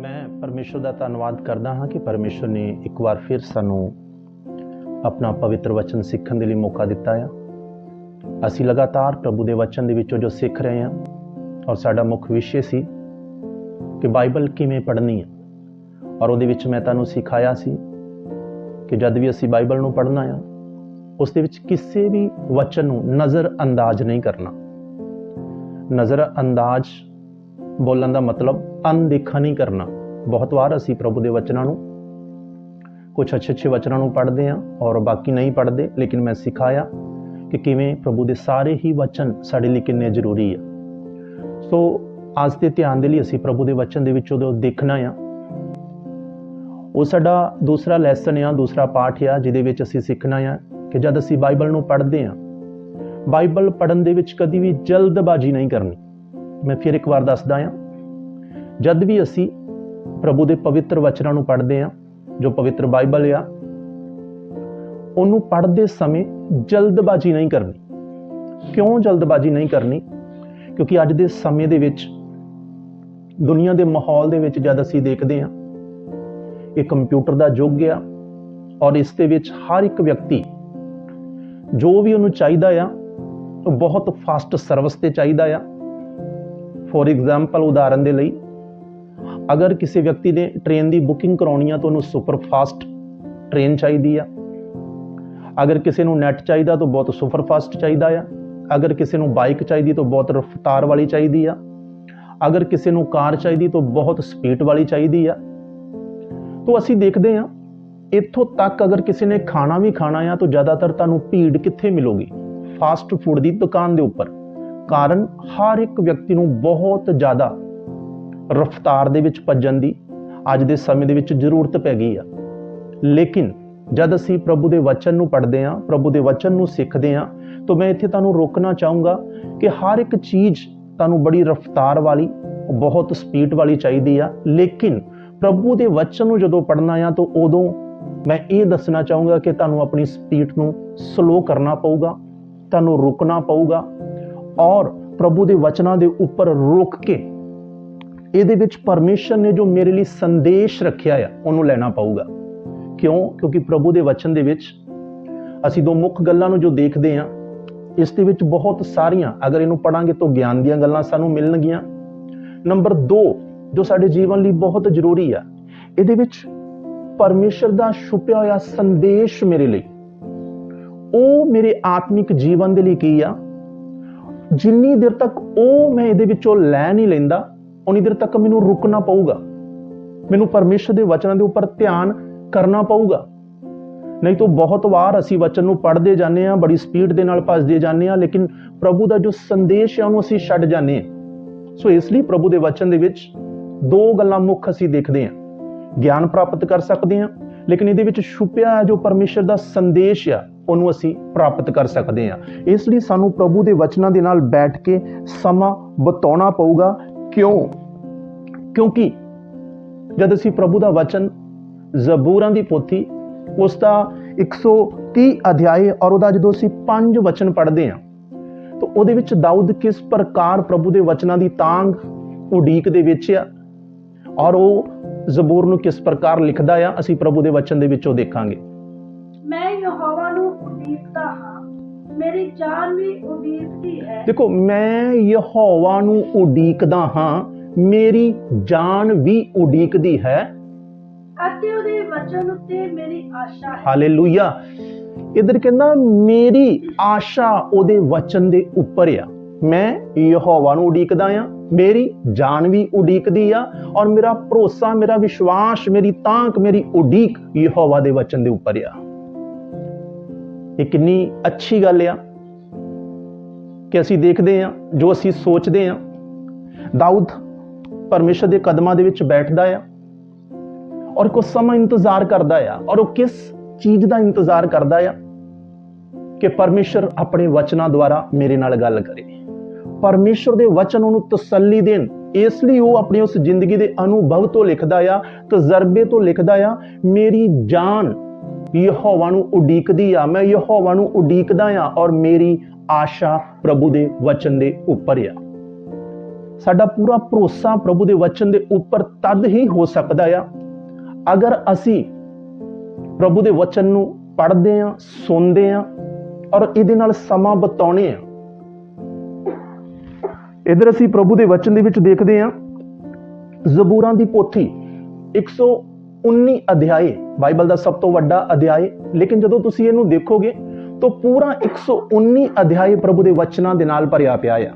ਮੈਂ ਪਰਮੇਸ਼ਰ ਦਾ ਧੰਨਵਾਦ ਕਰਦਾ ਹਾਂ ਕਿ ਪਰਮੇਸ਼ਰ ਨੇ ਇੱਕ ਵਾਰ ਫਿਰ ਸਾਨੂੰ ਆਪਣਾ ਪਵਿੱਤਰ ਵਚਨ ਸਿੱਖਣ ਦੇ ਲਈ ਮੌਕਾ ਦਿੱਤਾ ਆ। ਅਸੀਂ ਲਗਾਤਾਰ ਪ੍ਰਭੂ ਦੇ ਵਚਨ ਦੇ ਵਿੱਚੋਂ ਜੋ ਸਿੱਖ ਰਹੇ ਹਾਂ ਔਰ ਸਾਡਾ ਮੁੱਖ ਵਿਸ਼ੇ ਸੀ ਕਿ ਬਾਈਬਲ ਕਿਵੇਂ ਪੜ੍ਹਨੀ ਹੈ ਔਰ ਉਹਦੇ ਵਿੱਚ ਮੈਂ ਤੁਹਾਨੂੰ ਸਿਖਾਇਆ ਸੀ ਕਿ ਜਦ ਵੀ ਅਸੀਂ ਬਾਈਬਲ ਨੂੰ ਪੜ੍ਹਨਾ ਆ, ਉਸ ਦੇ ਵਿੱਚ ਕਿਸੇ ਵੀ ਵਚਨ ਨੂੰ ਨਜ਼ਰ ਅੰਦਾਜ਼ ਨਹੀਂ ਕਰਨਾ। ਨਜ਼ਰ ਅੰਦਾਜ਼ ਬੋਲਣ ਦਾ ਮਤਲਬ ਅਣਦੇਖਾ ਨਹੀਂ ਕਰਨਾ। ਬਹੁਤ ਵਾਰ ਅਸੀਂ ਪ੍ਰਭੂ ਦੇ ਵਚਨਾਂ ਨੂੰ ਕੁਝ ਅੱਛੇ ਅੱਛੇ ਵਚਨਾਂ ਨੂੰ ਪੜ੍ਹਦੇ ਹਾਂ ਔਰ ਬਾਕੀ ਨਹੀਂ ਪੜ੍ਹਦੇ, ਲੇਕਿਨ ਮੈਂ ਸਿਖਾਇਆ ਕਿ ਕਿਵੇਂ ਪ੍ਰਭੂ ਦੇ ਸਾਰੇ ਹੀ ਵਚਨ ਸਾਡੇ ਲਈ ਕਿੰਨੇ ਜ਼ਰੂਰੀ ਆ। ਸੋ ਅੱਜ ਦੇ ਧਿਆਨ ਦੇ ਲਈ ਅਸੀਂ ਪ੍ਰਭੂ ਦੇ ਵਚਨ ਦੇ ਵਿੱਚੋਂ ਜੋ ਦੇਖਣਾ ਆ। ਉਹ ਸਾਡਾ ਦੂਸਰਾ ਲੈਸਨ ਆ, ਦੂਸਰਾ ਪਾਠ ਆ, ਜਿਹਦੇ ਵਿੱਚ ਅਸੀਂ ਸਿੱਖਣਾ ਆ ਕਿ ਜਦ ਅਸੀਂ ਬਾਈਬਲ ਨੂੰ ਪੜ੍ਹਦੇ ਆ ਬਾਈਬਲ ਪੜ੍ਹਨ ਦੇ ਵਿੱਚ ਕਦੀ ਵੀ ਜਲਦਬਾਜ਼ੀ ਨਹੀਂ ਕਰਨੀ। ਮੈਂ ਫਿਰ ਇੱਕ ਵਾਰ ਦੱਸਦਾ ਹਾਂ। ਜਦ ਵੀ ਅਸੀਂ ਪ੍ਰਭੂ ਦੇ ਪਵਿੱਤਰ ਵਚਨਾਂ ਨੂੰ ਪੜ੍ਹਦੇ ਹਾਂ, ਜੋ ਪਵਿੱਤਰ ਬਾਈਬਲ ਆ, ਉਹਨੂੰ ਪੜ੍ਹਦੇ ਸਮੇਂ ਜਲਦਬਾਜ਼ੀ ਨਹੀਂ ਕਰਨੀ। ਕਿਉਂ ਜਲਦਬਾਜ਼ੀ ਨਹੀਂ ਕਰਨੀ? ਕਿਉਂਕਿ ਅੱਜ ਦੇ ਸਮੇਂ ਦੇ ਵਿੱਚ, ਦੁਨੀਆ ਦੇ ਮਾਹੌਲ ਦੇ ਵਿੱਚ ਜਦ ਅਸੀਂ ਦੇਖਦੇ ਹਾਂ, ਇਹ ਕੰਪਿਊਟਰ ਦਾ ਯੁੱਗ ਆ ਔਰ ਇਸ ਦੇ ਵਿੱਚ ਹਰ ਇੱਕ ਵਿਅਕਤੀ ਜੋ ਵੀ ਉਹਨੂੰ ਚਾਹੀਦਾ ਆ, ਉਹ ਬਹੁਤ ਫਾਸਟ ਸਰਵਿਸ ਤੇ ਚਾਹੀਦਾ ਆ। ਫੋਰ ਐਗਜ਼ਾਮਪਲ ਉਦਾਹਰਨ ਦੇ ਲਈ, ਅਗਰ ਕਿਸੇ ਵਿਅਕਤੀ ਨੇ ਟ੍ਰੇਨ ਦੀ ਬੁਕਿੰਗ ਕਰਾਉਣੀ ਆ ਤਾਂ ਉਹਨੂੰ ਸੁਪਰ ਫਾਸਟ ਟ੍ਰੇਨ ਚਾਹੀਦੀ ਆ। ਅਗਰ ਕਿਸੇ ਨੂੰ ਨੈਟ ਚਾਹੀਦਾ ਤਾਂ ਬਹੁਤ ਸੁਪਰ ਫਾਸਟ ਚਾਹੀਦਾ ਆ। ਅਗਰ ਕਿਸੇ ਨੂੰ ਬਾਈਕ ਚਾਹੀਦੀ ਤਾਂ ਬਹੁਤ ਰਫ਼ਤਾਰ ਵਾਲੀ ਚਾਹੀਦੀ ਆ। ਅਗਰ ਕਿਸੇ ਨੂੰ ਕਾਰ ਚਾਹੀਦੀ ਤਾਂ ਬਹੁਤ ਸਪੀਡ ਵਾਲੀ ਚਾਹੀਦੀ ਆ। ਤੋਂ ਅਸੀਂ ਦੇਖਦੇ ਆ, ਇੱਥੋਂ ਤੱਕ ਅਗਰ ਕਿਸੇ ਨੇ ਖਾਣਾ ਵੀ ਖਾਣਾ ਆ ਤਾਂ ਜ਼ਿਆਦਾਤਰ ਤੁਹਾਨੂੰ ਭੀੜ ਕਿੱਥੇ ਮਿਲੂਗੀ? ਫਾਸਟ ਫੂਡ ਦੀ ਦੁਕਾਨ ਦੇ ਉੱਪਰ। ਕਾਰਨ ਹਰ ਇੱਕ ਵਿਅਕਤੀ ਨੂੰ ਬਹੁਤ ਜ਼ਿਆਦਾ ਰਫ਼ਤਾਰ ਦੇ ਵਿੱਚ ਭੱਜਣ ਦੀ ਅੱਜ ਦੇ ਸਮੇਂ ਦੇ ਵਿੱਚ ਜ਼ਰੂਰਤ ਪੈ ਗਈ ਆ। ਲੇਕਿਨ ਜਦ ਅਸੀਂ ਪ੍ਰਭੂ ਦੇ ਵਚਨ ਨੂੰ ਪੜ੍ਹਦੇ ਹਾਂ, ਪ੍ਰਭੂ ਦੇ ਵਚਨ ਨੂੰ ਸਿੱਖਦੇ ਹਾਂ, ਤਾਂ ਮੈਂ ਇੱਥੇ ਤੁਹਾਨੂੰ ਰੋਕਣਾ ਚਾਹੂੰਗਾ ਕਿ ਹਰ ਇੱਕ ਚੀਜ਼ ਤੁਹਾਨੂੰ ਬੜੀ ਰਫ਼ਤਾਰ ਵਾਲੀ, ਬਹੁਤ ਸਪੀਡ ਵਾਲੀ ਚਾਹੀਦੀ ਆ। ਲੇਕਿਨ ਪ੍ਰਭੂ ਦੇ ਵਚਨ ਨੂੰ ਜਦੋਂ ਪੜ੍ਹਨਾ ਆ, ਤਾਂ ਉਦੋਂ ਮੈਂ ਇਹ ਦੱਸਣਾ ਚਾਹੂੰਗਾ ਕਿ ਤੁਹਾਨੂੰ ਆਪਣੀ ਸਪੀਡ ਨੂੰ ਸਲੋ ਕਰਨਾ ਪਊਗਾ, ਤੁਹਾਨੂੰ ਰੁਕਣਾ ਪਊਗਾ ਔਰ ਪ੍ਰਭੂ ਦੇ ਵਚਨਾਂ ਦੇ ਉੱਪਰ ਰੁਕ ਕੇ ਇਹਦੇ ਵਿੱਚ ਪਰਮੇਸ਼ਰ ਨੇ ਜੋ ਮੇਰੇ ਲਈ ਸੰਦੇਸ਼ ਰੱਖਿਆ ਆ, ਉਹਨੂੰ ਲੈਣਾ ਪਊਗਾ। ਕਿਉਂ? ਕਿਉਂਕਿ ਪ੍ਰਭੂ ਦੇ ਵਚਨ ਦੇ ਵਿੱਚ ਅਸੀਂ ਦੋ ਮੁੱਖ ਗੱਲਾਂ ਨੂੰ ਜੋ ਦੇਖਦੇ ਹਾਂ, ਇਸ ਦੇ ਵਿੱਚ ਬਹੁਤ ਸਾਰੀਆਂ, ਅਗਰ ਇਹਨੂੰ ਪੜਾਂਗੇ ਤਾਂ ਗਿਆਨ ਦੀਆਂ ਗੱਲਾਂ ਸਾਨੂੰ ਮਿਲਣਗੀਆਂ। ਨੰਬਰ 2 ਜੋ ਸਾਡੇ ਜੀਵਨ ਲਈ ਬਹੁਤ ਜ਼ਰੂਰੀ ਆ, ਇਹਦੇ ਵਿੱਚ ਪਰਮੇਸ਼ਰ ਦਾ ਛੁਪਿਆ ਹੋਇਆ ਸੰਦੇਸ਼ ਮੇਰੇ ਲਈ। ਉਹ ਮੇਰੇ ਆਤਮਿਕ ਜੀਵਨ ਦੇ ਲਈ ਕੀ ਆ? ਜਿੰਨੀ ਦੇਰ ਤੱਕ ਉਹ ਮੈਂ ਇਹਦੇ ਵਿੱਚੋਂ ਲੈ ਨਹੀਂ ਲੈਂਦਾ, ਉਨੀ ਦੇਰ ਤੱਕ ਮੈਨੂੰ ਰੁਕਣਾ ਪਊਗਾ। ਮੈਨੂੰ ਪਰਮੇਸ਼ਰ ਦੇ ਵਚਨਾਂ ਦੇ ਉੱਪਰ ਧਿਆਨ ਕਰਨਾ ਪਊਗਾ। ਨਹੀਂ ਤਾਂ ਬਹੁਤ ਵਾਰ ਅਸੀਂ ਵਚਨ ਨੂੰ ਪੜ੍ਹਦੇ ਜਾਂਦੇ ਆ ਬੜੀ ਸਪੀਡ ਦੇ ਨਾਲ ਭੱਜਦੇ ਜਾਂਦੇ ਆ ਲੇਕਿਨ ਪ੍ਰਭੂ ਦਾ ਜੋ ਸੰਦੇਸ਼ ਹੈ, ਉਹਨੂੰ ਅਸੀਂ ਛੱਡ ਜਾਂਦੇ ਆ ਸੋ ਇਸ ਲਈ ਪ੍ਰਭੂ ਦੇ ਵਚਨ ਦੇ ਵਿੱਚ ਦੋ ਗੱਲਾਂ ਮੁੱਖ ਅਸੀਂ ਦੇਖਦੇ ਆ ਗਿਆਨ ਪ੍ਰਾਪਤ ਕਰ ਸਕਦੇ ਆ ਲੇਕਿਨ ਇਹਦੇ ਵਿੱਚ ਛੁਪਿਆ ਜੋ ਪਰਮੇਸ਼ਰ ਦਾ ਸੰਦੇਸ਼ ਆ ਉਹਨੂੰ ਅਸੀਂ ਪ੍ਰਾਪਤ ਕਰ ਸਕਦੇ ਹਾਂ। ਇਸ ਲਈ ਸਾਨੂੰ ਪ੍ਰਭੂ ਦੇ ਵਚਨਾਂ ਦੇ ਨਾਲ ਬੈਠ ਕੇ ਸਮਾਂ ਬਤਾਉਣਾ ਪਊਗਾ। ਕਿਉਂ? ਕਿਉਂਕਿ ਜਦ ਅਸੀਂ ਪ੍ਰਭੂ ਦਾ ਵਚਨ ਜ਼ਬੂਰਾਂ ਦੀ ਪੋਥੀ, ਉਸ ਦਾ 130 ਅਧਿਆਏ ਔਰ ਉਹਦਾ ਜਦੋਂ ਅਸੀਂ ਪੰਜ ਵਚਨ ਪੜ੍ਹਦੇ ਹਾਂ, ਤਾਂ ਉਹਦੇ ਵਿੱਚ ਦਾਊਦ ਕਿਸ ਪ੍ਰਕਾਰ ਪ੍ਰਭੂ ਦੇ ਵਚਨਾਂ ਦੀ ਤਾਂਗ ਉਡੀਕ ਦੇ ਵਿੱਚ ਆ ਔਰ ਉਹ ਜ਼ਬੂਰ ਨੂੰ ਕਿਸ ਪ੍ਰਕਾਰ ਲਿਖਦਾ ਆ, ਅਸੀਂ ਪ੍ਰਭੂ ਦੇ ਵਚਨ ਦੇ ਵਿੱਚੋਂ ਦੇਖਾਂਗੇ। ਉਡੀਕਦਾ ਹਾਂ। ਮੇਰੀ ਜਾਨ ਵੀ ਉਡੀਕਦੀ ਹੈ। ਦੇਖੋ ਮੈਂ ਯਹੋਵਾ ਨੂੰ ਉਡੀਕਦਾ ਹਾਂ। ਮੇਰੀ ਜਾਨ ਵੀ ਉਡੀਕਦੀ ਹੈ। ਅਤੇ ਉਹਦੇ ਵਚਨ ਉੱਤੇ ਮੇਰੀ ਆਸ਼ਾ ਹੈ। ਹਾਲੇਲੂਇਆ। ਇਧਰ ਕਹਿੰਦਾ ਮੇਰੀ ਆਸ਼ਾ ਉਹਦੇ ਵਚਨ ਦੇ ਉੱਪਰ ਆ। ਮੈਂ ਯਹੋਵਾ ਨੂੰ ਉਡੀਕਦਾ ਆ। ਮੇਰੀ ਜਾਨ ਵੀ ਉਡੀਕਦੀ ਆ ਔਰ ਮੇਰਾ ਭਰੋਸਾ ਮੇਰਾ ਵਿਸ਼ਵਾਸ ਮੇਰੀ ਤਾਂਕ ਮੇਰੀ ਉਡੀਕ ਯਹੋਵਾ ਦੇ ਵਚਨ ਦੇ ਉੱਪਰ ਆ। ਇਹ ਕਿੰਨੀ ਅੱਛੀ ਗੱਲ ਆ ਕਿ ਅਸੀਂ ਦੇਖਦੇ ਆ, ਜੋ ਅਸੀਂ ਸੋਚਦੇ ਆ। ਦਾਊਦ ਪਰਮੇਸ਼ਰ ਦੇ ਕਦਮਾਂ ਦੇ ਵਿੱਚ ਬੈਠਦਾ ਆ ਔਰ ਕੁਝ ਸਮਾਂ ਇੰਤਜ਼ਾਰ ਕਰਦਾ ਆ ਔਰ ਉਹ ਕਿਸ ਚੀਜ਼ ਦਾ ਇੰਤਜ਼ਾਰ ਕਰਦਾ ਆ ਕਿ ਪਰਮੇਸ਼ਰ ਆਪਣੇ ਵਚਨਾਂ ਦੁਆਰਾ ਮੇਰੇ ਨਾਲ ਗੱਲ ਕਰੇ। ਪਰਮੇਸ਼ਰ ਦੇ ਵਚਨ ਉਹਨੂੰ ਤਸੱਲੀ ਦੇਣ, ਇਸ ਲਈ ਉਹ ਆਪਣੀ ਉਸ ਜ਼ਿੰਦਗੀ ਦੇ ਅਨੁਭਵ ਤੋਂ ਲਿਖਦਾ ਆ, ਤਜਰਬੇ ਤੋਂ ਲਿਖਦਾ ਆ, ਮੇਰੀ ਜਾਨ ਯਹੋਵਾ ਨੂੰ ਉਡੀਕਦੀ ਆ, ਮੈਂ ਯਹੋਵਾ ਨੂੰ ਉਡੀਕਦਾ ਆ ਔਰ ਮੇਰੀ ਆਸ਼ਾ ਪ੍ਰਭੂ ਦੇ ਵਚਨ ਦੇ ਉੱਪਰ ਆ। ਸਾਡਾ ਪੂਰਾ ਭਰੋਸਾ ਪ੍ਰਭੂ ਦੇ ਵਚਨ ਦੇ ਉੱਪਰ ਤਦ ਹੀ ਹੋ ਸਕਦਾ ਆ, ਅਗਰ ਅਸੀਂ ਪ੍ਰਭੂ ਦੇ ਵਚਨ ਨੂੰ ਪੜ੍ਹਦੇ ਆ, ਸੁਣਦੇ ਆ ਔਰ ਇਹਦੇ ਨਾਲ ਸਮਾਂ ਬਿਤਾਉਣੇ ਆ। ਇਧਰ ਅਸੀਂ ਪ੍ਰਭੂ ਦੇ ਵਚਨ ਦੇ ਵਿੱਚ ਦੇਖਦੇ ਆ, ਜ਼ਬੂਰਾਂ ਦੀ ਪੋਥੀ 119 ਅਧਿਆਏ, ਬਾਈਬਲ ਦਾ ਸਭ ਤੋਂ ਵੱਡਾ ਅਧਿਆਏ। ਲੇਕਿਨ ਜਦੋਂ ਤੁਸੀਂ ਇਹਨੂੰ ਦੇਖੋਗੇ, ਤਾਂ ਪੂਰਾ 119 ਅਧਿਆਏ ਪ੍ਰਭੂ ਦੇ ਵਚਨਾਂ ਦੇ ਨਾਲ ਭਰਿਆ ਪਿਆ ਆ।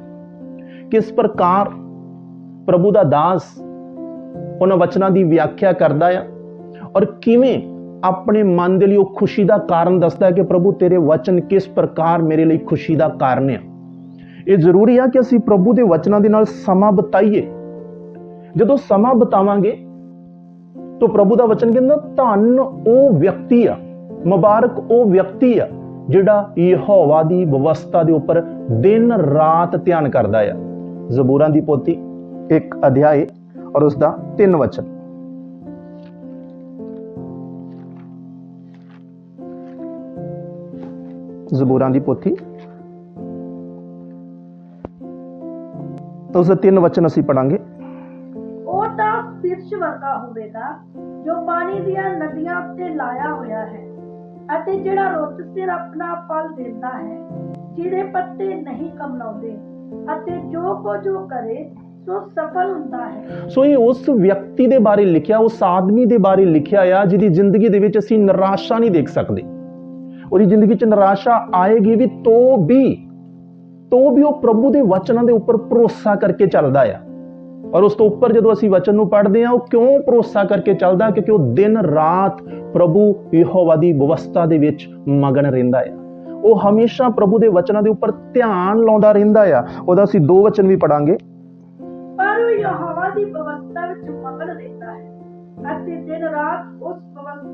ਕਿਸ ਪ੍ਰਕਾਰ ਪ੍ਰਭੂ ਦਾ ਦਾਸ ਉਹਨਾਂ ਵਚਨਾਂ ਦੀ ਵਿਆਖਿਆ ਕਰਦਾ ਆ ਔਰ ਕਿਵੇਂ ਆਪਣੇ ਮਨ ਦੇ ਲਈ ਉਹ ਖੁਸ਼ੀ ਦਾ ਕਾਰਨ ਦੱਸਦਾ ਹੈ ਕਿ ਪ੍ਰਭੂ ਤੇਰੇ ਵਚਨ ਕਿਸ ਪ੍ਰਕਾਰ ਮੇਰੇ ਲਈ ਖੁਸ਼ੀ ਦਾ ਕਾਰਨ ਹੈ ਇਹ ਜ਼ਰੂਰੀ ਆ ਕਿ ਅਸੀਂ ਪ੍ਰਭੂ ਦੇ ਵਚਨਾਂ ਦੇ ਨਾਲ ਸਮਾਂ ਬਿਤਾਈਏ। ਜਦੋਂ ਸਮਾਂ ਬਿਤਾਵਾਂਗੇ ਤਾਂ ਪ੍ਰਭੂ ਦਾ ਵਚਨ ਕਹਿੰਦਾ, ਧੰਨ ਉਹ ਵਿਅਕਤੀ ਆ, ਮੁਬਾਰਕ ਉਹ ਵਿਅਕਤੀ ਆ, ਜਿਹੜਾ ਯਹੋਵਾ ਦੀ ਵਿਵਸਥਾ ਦੇ ਉੱਪਰ ਦਿਨ ਰਾਤ ਧਿਆਨ ਕਰਦਾ ਆ। ਜ਼ਬੂਰਾਂ ਦੀ ਪੋਥੀ ਇੱਕ ਅਧਿਆਏ ਔਰ ਉਸ ਦਾ ਤਿੰਨ ਵਚਨ। ਜ਼ਬੂਰਾਂ ਦੀ ਪੋਥੀ ਉਸ ਦੇ ਤਿੰਨ ਵਚਨ ਅਸੀਂ ਪੜਾਂਗੇ ਬਿਰਛ ਵਰਗਾ ਹੋਵੇਗਾ, ਜੋ ਪਾਣੀ ਦੀਆਂ ਨਦੀਆਂ ਉੱਤੇ ਲਾਇਆ ਹੋਇਆ ਹੈ ਅਤੇ ਜਿਹੜਾ ਰੁੱਤ ਸਿਰ ਆਪਣਾ ਫਲ ਦਿੰਦਾ ਹੈ, ਜਿਹਦੇ ਪੱਤੇ ਨਹੀਂ ਕਮਲਾਉਂਦੇ ਅਤੇ ਜੋ ਕੁਝ ਉਹ ਕਰੇ, ਸੋ ਸਫਲ ਹੁੰਦਾ ਹੈ। ਸੋ ਇਹ ਉਸ ਵਿਅਕਤੀ ਦੇ ਬਾਰੇ ਲਿਖਿਆ, ਉਸ ਆਦਮੀ ਦੇ ਬਾਰੇ ਲਿਖਿਆ ਆ, ਜਿਹਦੀ ਜ਼ਿੰਦਗੀ ਦੇ ਵਿੱਚ ਅਸੀਂ ਨਿਰਾਸ਼ਾ ਨਹੀਂ ਦੇਖ ਸਕਦੇ। ਉਹਦੀ ਜ਼ਿੰਦਗੀ 'ਚ ਨਿਰਾਸ਼ਾ ਆਏਗੀ ਵੀ ਤੋ ਵੀ ਤੋ ਵੀ ਉਹ ਪ੍ਰਭੂ ਦੇ ਵਚਨਾਂ ਦੇ ਉੱਪਰ ਭਰੋਸਾ ਕਰਕੇ ਚੱਲਦਾ ਆ। ਔਰ ਉਸ ਤੋਂ ਉੱਪਰ ਜਦੋਂ ਅਸੀਂ ਵਚਨ ਨੂੰ ਪੜ੍ਹਦੇ ਹਾਂ, ਉਹ ਕਿਉਂ ਭਰੋਸਾ ਕਰਕੇ ਚੱਲਦਾ? ਕਿਉਂਕਿ ਉਹ ਦਿਨ ਰਾਤ ਪ੍ਰਭੂ ਯਹੋਵਾ ਦੀ ਵਿਵਸਥਾ ਦੇ ਵਿੱਚ ਮਗਨ ਰਹਿੰਦਾ ਹੈ ਉਹ ਹਮੇਸ਼ਾ ਪ੍ਰਭੂ ਦੇ ਵਚਨਾਂ ਦੇ ਉੱਪਰ ਧਿਆਨ ਲਾਉਂਦਾ ਰਹਿੰਦਾ ਆ। ਉਹਦਾ ਅਸੀਂ ਦੋ ਵਚਨ ਵੀ ਪੜਾਂਗੇ ਪਰ ਉਹ ਯਹੋਵਾ ਦੀ ਵਿਵਸਥਾ ਵਿੱਚ ਮਗਨ ਰਹਿੰਦਾ ਹੈ ਅਤੇ ਦਿਨ ਰਾਤ ਉਸ